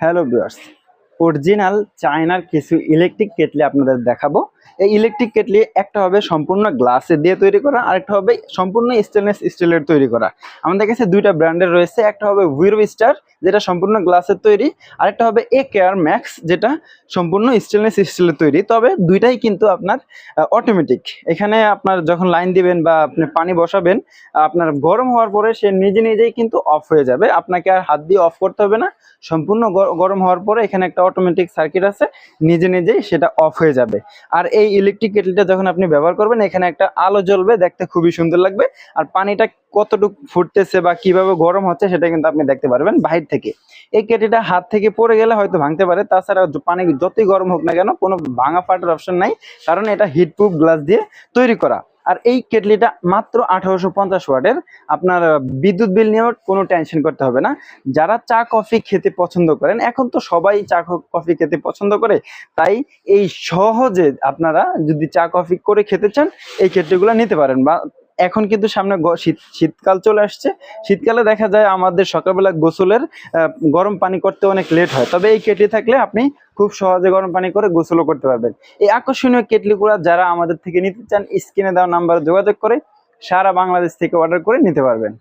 Hello viewers original চায়নার কিছু electric kettle আপনাদের দেখাবো। এই ইলেকট্রিক কেটলি একটা হবে সম্পূর্ণ গ্লাসে দিয়ে তৈরি করা, আরেকটা হবে সম্পূর্ণ স্টেনলেস স্টিলের তৈরি করা। আমাদের কাছে দুইটা ব্র্যান্ডের রয়েছে, একটা হবে উইরো স্টার যেটা সম্পূর্ণ গ্লাসের তৈরি, আরেকটা হবে এ কেয়ার ম্যাক্স যেটা সম্পূর্ণ স্টেনলেস স্টিলের তৈরি। তবে দুইটাই কিন্তু আপনার অটোমেটিক এখানে আপনার যখন লাইন দিবেন বা আপনি পানি বসাবেন, আপনার গরম হওয়ার পরে সে নিজে নিজেই কিন্তু অফ হয়ে যাবে। আপনাকে আর হাত দিয়ে অফ করতে হবে না। সম্পূর্ণ গরম হওয়ার পরে এখানে একটা অটোমেটিক সার্কিট আছে, নিজে নিজেই সেটা অফ হয়ে যাবে। আর এই ইলেকট্রিক কেটলিটা যখন আপনি ব্যবহার করবেন, এখানে একটা আলো জ্বলবে, দেখতে খুবই সুন্দর লাগবে। আর পানিটা কতটুকু ফুটতেছে বা কীভাবে গরম হচ্ছে, সেটা কিন্তু আপনি দেখতে পারবেন বাহির থেকে। এই কেটলিটা হাত থেকে পড়ে গেলে হয়তো ভাঙতে পারে তাছাড়া পানি যতই গরম হোক না কেন, কোনো ভাঙা ফাটার অপশন নাই। কারণ এটা হিট প্রুফ গ্লাস দিয়ে তৈরি করা। আর এই কেটলিটা মাত্র আঠারোশো পঞ্চাশ ওয়াটের। আপনার বিদ্যুৎ বিল নিয়েও কোনো টেনশন করতে হবে না। যারা চা, কফি খেতে পছন্দ করেন, এখন তো সবাই চা কফি খেতে পছন্দ করে। তাই এই সহজে আপনারা যদি চা, কফি করে খেতে চান, এই কেটলিগুলো নিতে পারেন বা এখন কিন্তু সামনে শীত, শীতকাল চলে আসছে। শীতকালে দেখা যায় আমাদের সকালবেলা গোসলের গরম পানি করতে অনেক লেট হয়। তবে এই কেটলি থাকলে আপনি খুব সহজে গরম পানি করে গোসলও করতে পারবেন। এই আকর্ষণীয় কেটলিগুলো যারা আমাদের থেকে নিতে চান, স্ক্রিনে দেওয়া নাম্বারে যোগাযোগ করে সারা বাংলাদেশ থেকে অর্ডার করে নিতে পারবেন।